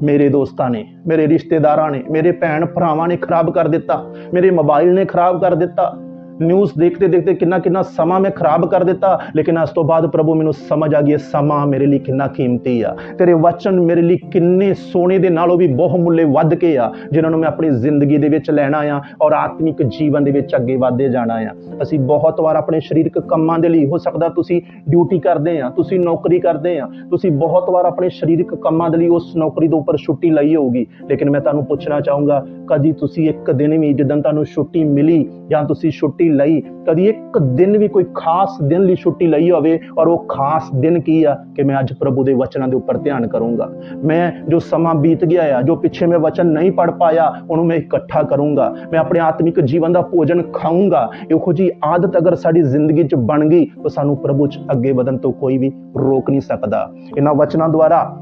ਮੇਰੇ ਦੋਸਤਾਂ ਨੇ, ਮੇਰੇ ਰਿਸ਼ਤੇਦਾਰਾਂ ਨੇ, ਮੇਰੇ ਭੈਣ ਭਰਾਵਾਂ ਨੇ ਖਰਾਬ ਕਰ ਦਿੱਤਾ, ਮੇਰੇ ਮੋਬਾਈਲ ਨੇ ਖਰਾਬ ਕਰ ਦਿੱਤਾ ਨਿਊਜ਼ ਦੇਖਦੇ ਦੇਖਦੇ ਕਿੰਨਾ ਕਿੰਨਾ ਸਮਾਂ ਮੈਂ ਖਰਾਬ ਕਰ ਦਿੱਤਾ, ਲੇਕਿਨ ਉਸ ਤੋਂ ਬਾਅਦ ਪ੍ਰਭੂ ਮੈਨੂੰ ਸਮਝ ਆ ਗਈ ਇਹ ਸਮਾਂ ਮੇਰੇ ਲਈ ਕਿੰਨਾ ਕੀਮਤੀ ਆ। ਤੇਰੇ ਵਚਨ ਮੇਰੇ ਲਈ ਕਿੰਨੇ ਸੋਨੇ ਦੇ ਨਾਲੋਂ ਵੀ ਬਹੁਮੁੱਲੇ ਵੱਧ ਕੇ ਆ, ਜਿਨ੍ਹਾਂ ਨੂੰ ਮੈਂ ਆਪਣੀ ਜ਼ਿੰਦਗੀ ਦੇ ਵਿੱਚ ਲੈਣਾ ਆ ਔਰ ਆਤਮਿਕ ਜੀਵਨ ਦੇ ਵਿੱਚ ਅੱਗੇ ਵਧਦੇ ਜਾਣਾ ਆ। ਅਸੀਂ ਬਹੁਤ ਵਾਰ ਆਪਣੇ ਸਰੀਰਕ ਕੰਮਾਂ ਦੇ ਲਈ ਹੋ ਸਕਦਾ ਤੁਸੀਂ ਡਿਊਟੀ ਕਰਦੇ ਆ, ਤੁਸੀਂ ਨੌਕਰੀ ਕਰਦੇ ਆ, ਤੁਸੀਂ ਬਹੁਤ ਵਾਰ ਆਪਣੇ ਸਰੀਰਕ ਕੰਮਾਂ ਦੇ ਲਈ ਉਸ ਨੌਕਰੀ ਦੇ ਉੱਪਰ ਛੁੱਟੀ ਲਈ ਹੋਊਗੀ। ਲੇਕਿਨ ਮੈਂ ਤੁਹਾਨੂੰ ਪੁੱਛਣਾ ਚਾਹੂੰਗਾ, ਕਦੀ ਤੁਸੀਂ ਇੱਕ ਦਿਨ ਵੀ ਜਦੋਂ ਤੁਹਾਨੂੰ ਛੁੱਟੀ ਮਿਲੀ ਜਾਂ ਤੁਸੀਂ ਛੁੱਟੀ ਲਈ, ਕਦੀ ਇੱਕ ਦਿਨ ਵੀ ਕੋਈ ਖਾਸ ਦਿਨ ਲਈ ਛੁੱਟੀ ਲਈ ਹੋਵੇ ਔਰ ਉਹ ਖਾਸ ਦਿਨ ਕੀ ਆ ਕਿ ਮੈਂ ਅੱਜ ਪ੍ਰਭੂ ਦੇ ਵਚਨਾਂ ਦੇ ਉੱਪਰ ਧਿਆਨ ਕਰੂੰਗਾ। ਮੈਂ ਜੋ ਸਮਾਂ ਬੀਤ ਗਿਆ ਆ, ਜੋ ਪਿੱਛੇ ਮੈਂ ਵਚਨ ਨਹੀਂ ਪੜ ਪਾਇਆ, ਉਹਨੂੰ ਮੈਂ ਇਕੱਠਾ ਕਰੂੰਗਾ। ਮੈਂ ਆਪਣੇ ਆਤਮਿਕ ਜੀਵਨ ਦਾ ਭੋਜਨ ਖਾਊਂਗਾ। ਇਹੋ ਜੀ ਆਦਤ ਅਗਰ ਸਾਡੀ ਜ਼ਿੰਦਗੀ 'ਚ ਬਣ ਗਈ, ਤਾਂ ਸਾਨੂੰ ਪ੍ਰਭੂ 'ਚ ਅੱਗੇ ਵਧਣ ਤੋਂ ਕੋਈ ਵੀ ਰੋਕ ਨਹੀਂ ਸਕਦਾ। ਇਹਨਾਂ ਵਚਨਾਂ ਦੁਆਰਾ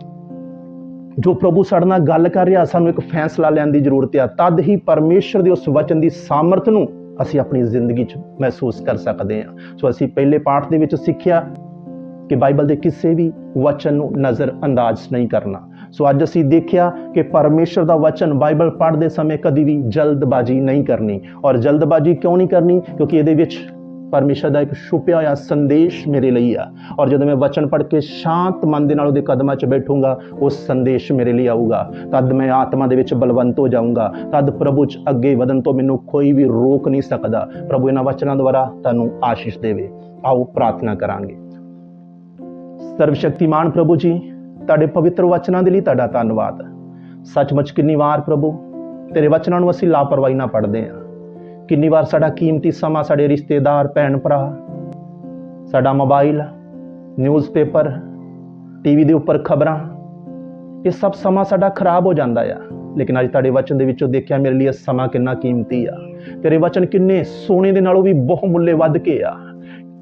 ਜੋ ਪ੍ਰਭੂ ਸਾਡੇ ਨਾਲ ਗੱਲ ਕਰ ਰਿਹਾ, ਸਾਨੂੰ ਇੱਕ ਫੈਸਲਾ ਲੈਣ ਦੀ ਜ਼ਰੂਰਤ ਆ। ਤਦ ਹੀ ਪਰਮੇਸ਼ਰ ਦੇ ਉਸ ਵਚਨ ਦੀ ਸਾਮਰਥ ਨੂੰ ਅਸੀਂ ਆਪਣੀ ਜ਼ਿੰਦਗੀ 'ਚ ਮਹਿਸੂਸ ਕਰ ਸਕਦੇ ਹਾਂ। ਸੋ ਅਸੀਂ ਪਹਿਲੇ ਪਾਠ ਦੇ ਵਿੱਚ ਸਿੱਖਿਆ ਕਿ ਬਾਈਬਲ ਦੇ ਕਿਸੇ ਵੀ ਵਚਨ ਨੂੰ ਨਜ਼ਰ ਅੰਦਾਜ਼ ਨਹੀਂ ਕਰਨਾ। ਸੋ ਅੱਜ ਅਸੀਂ ਦੇਖਿਆ ਕਿ ਪਰਮੇਸ਼ਰ ਦਾ ਵਚਨ ਬਾਈਬਲ ਪੜ੍ਹਦੇ ਸਮੇਂ ਕਦੀ ਵੀ ਜਲਦਬਾਜ਼ੀ ਨਹੀਂ ਕਰਨੀ। ਔਰ ਜਲਦਬਾਜ਼ੀ ਕਿਉਂ ਨਹੀਂ ਕਰਨੀ? ਕਿਉਂਕਿ ਇਹਦੇ ਵਿੱਚ ਪਰਮੇਸ਼ਰ ਦਾ ਇੱਕ ਛੁਪਿਆ ਹੋਇਆ ਸੰਦੇਸ਼ ਮੇਰੇ ਲਈ ਆ। ਔਰ ਜਦੋਂ ਮੈਂ ਵਚਨ ਪੜ੍ਹ ਕੇ ਸ਼ਾਂਤ ਮਨ ਦੇ ਨਾਲ ਉਹਦੇ ਕਦਮਾਂ 'ਚ ਬੈਠੂੰਗਾ, ਉਹ ਸੰਦੇਸ਼ ਮੇਰੇ ਲਈ ਆਊਗਾ। ਤਦ ਮੈਂ ਆਤਮਾ ਦੇ ਵਿੱਚ ਬਲਵੰਤ ਹੋ ਜਾਊਂਗਾ। ਤਦ ਪ੍ਰਭੂ 'ਚ ਅੱਗੇ ਵਧਣ ਤੋਂ ਮੈਨੂੰ ਕੋਈ ਵੀ ਰੋਕ ਨਹੀਂ ਸਕਦਾ। ਪ੍ਰਭੂ ਇਹਨਾਂ ਵਚਨਾਂ ਦੁਆਰਾ ਤੁਹਾਨੂੰ ਆਸ਼ੀਸ਼ ਦੇਵੇ। ਆਓ ਪ੍ਰਾਰਥਨਾ ਕਰਾਂਗੇ। ਸਰਵ ਸ਼ਕਤੀਮਾਨ ਪ੍ਰਭੂ ਜੀ, ਤੁਹਾਡੇ ਪਵਿੱਤਰ ਵਚਨਾਂ ਦੇ ਲਈ ਤੁਹਾਡਾ ਧੰਨਵਾਦ। ਸੱਚਮੁੱਚ ਕਿੰਨੀ ਵਾਰ ਪ੍ਰਭੂ, ਤੇਰੇ ਵਚਨਾਂ ਨੂੰ ਅਸੀਂ ਲਾਪਰਵਾਹੀ ਨਾਲ ਪੜ੍ਹਦੇ ਹਾਂ। ਕਿੰਨੀ ਵਾਰ ਸਾਡਾ ਕੀਮਤੀ ਸਮਾਂ ਸਾਡੇ ਰਿਸ਼ਤੇਦਾਰ, ਭੈਣ ਭਰਾ, ਸਾਡਾ ਮੋਬਾਈਲ, ਨਿਊਜ਼ਪੇਪਰ, ਟੀਵੀ ਦੇ ਉੱਪਰ ਖਬਰਾਂ, ਇਹ ਸਭ ਸਮਾਂ ਸਾਡਾ ਖਰਾਬ ਹੋ ਜਾਂਦਾ ਆ। ਲੇਕਿਨ ਅੱਜ ਤੁਹਾਡੇ ਵਚਨ ਦੇ ਵਿੱਚੋਂ ਦੇਖਿਆ ਮੇਰੇ ਲਈ ਇਹ ਸਮਾਂ ਕਿੰਨਾ ਕੀਮਤੀ ਆ। ਤੇਰੇ ਵਚਨ ਕਿੰਨੇ ਸੋਨੇ ਦੇ ਨਾਲੋਂ ਵੀ ਬਹੁ ਮੁੱਲੇ ਵੱਧ ਕੇ ਆ।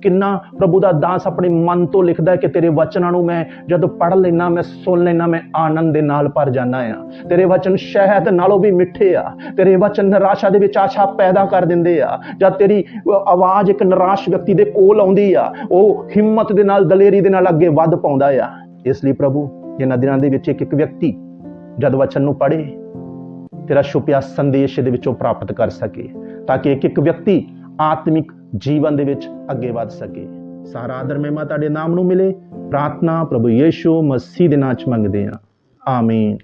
ਕਿੰਨਾ ਪ੍ਰਭੂ ਦਾ ਦਾਸ ਆਪਣੇ ਮਨ ਤੋਂ ਲਿਖਦਾ ਕਿ ਤੇਰੇ ਵਚਨਾਂ ਨੂੰ ਮੈਂ ਜਦੋਂ ਪੜ੍ਹ ਲੈਣਾ ਮੈਂ ਸੁਣ ਲੈਣਾ ਮੈਂ ਆਨੰਦ ਦੇ ਨਾਲ ਭਰ ਜਾਣਾ ਆ ਤੇਰੇ ਵਚਨ ਸ਼ਹਿਦ ਨਾਲੋਂ ਵੀ ਮਿੱਠੇ ਆ। ਤੇਰੇ ਵਚਨ ਨਿਰਾਸ਼ਾ ਦੇ ਵਿੱਚ ਆਸ਼ਾ ਪੈਦਾ ਕਰ ਦਿੰਦੇ ਆ। ਜਦ ਤੇਰੀ ਆਵਾਜ਼ ਇੱਕ ਨਿਰਾਸ਼ ਵਿਅਕਤੀ ਦੇ ਕੋਲ ਆਉਂਦੀ ਆ, ਉਹ ਹਿੰਮਤ ਦੇ ਨਾਲ, ਦਲੇਰੀ ਦੇ ਨਾਲ ਅੱਗੇ ਵੱਧ ਪਾਉਂਦਾ ਆ। ਇਸ ਲਈ ਪ੍ਰਭੂ ਇਹਨਾਂ ਦਿਨਾਂ ਦੇ ਵਿੱਚ ਇੱਕ ਇੱਕ ਵਿਅਕਤੀ ਜਦ ਵਚਨ ਨੂੰ ਪੜ੍ਹੇ, ਤੇਰਾ ਛੁਪਿਆ ਸੰਦੇਸ਼ ਇਹਦੇ ਵਿੱਚੋਂ ਪ੍ਰਾਪਤ ਕਰ ਸਕੇ, ਤਾਂ ਕਿ ਇੱਕ ਇੱਕ ਵਿਅਕਤੀ ਆਤਮਿਕ ਜੀਵਨ ਦੇ ਵਿੱਚ ਅੱਗੇ ਵੱਧ ਸਕੇ। ਸਾਰਾ ਆਦਰ ਮਹਿਮਾ ਤੁਹਾਡੇ ਨਾਮ ਨੂੰ ਮਿਲੇ। ਪ੍ਰਾਰਥਨਾ ਪ੍ਰਭੂ ਯੀਸ਼ੂ ਮਸੀਹ ਦੇ ਨਾਮ ਚ ਮੰਗਦੇ ਹਾਂ। ਆਮੀਨ।